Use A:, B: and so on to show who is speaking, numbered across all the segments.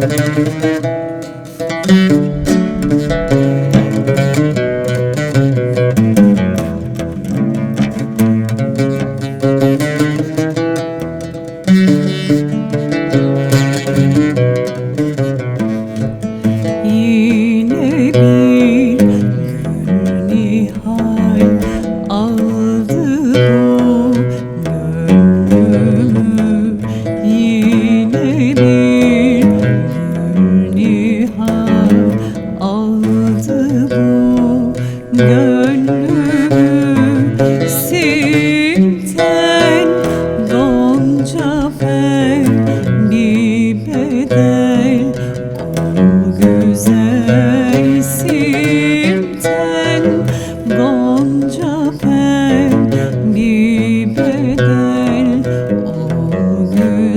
A: Thank you.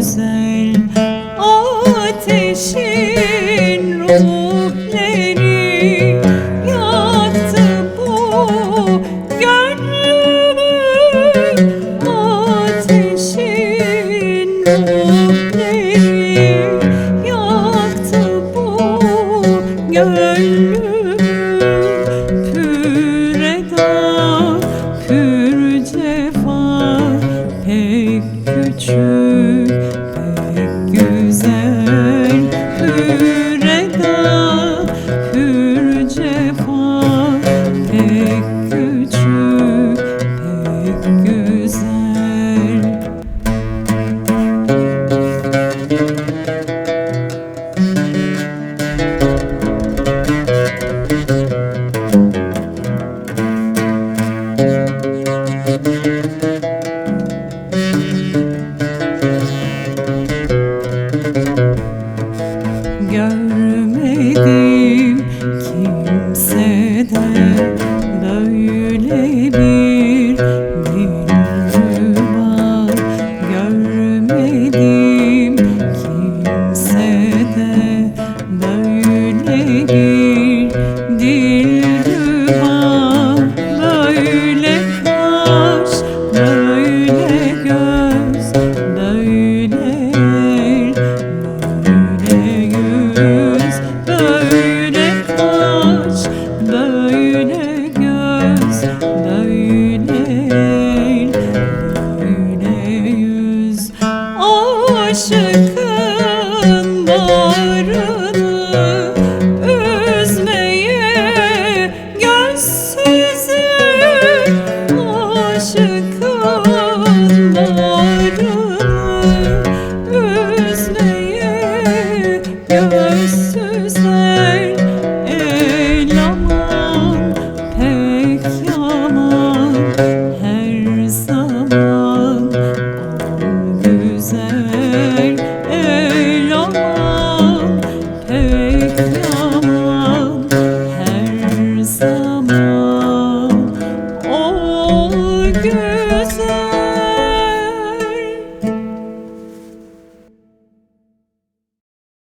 A: güzel ateşin ruhleri yaktı bu gönlümü ateşin ruhleri yaktı bu gönlümü pür cefa pek küçük de girdi see.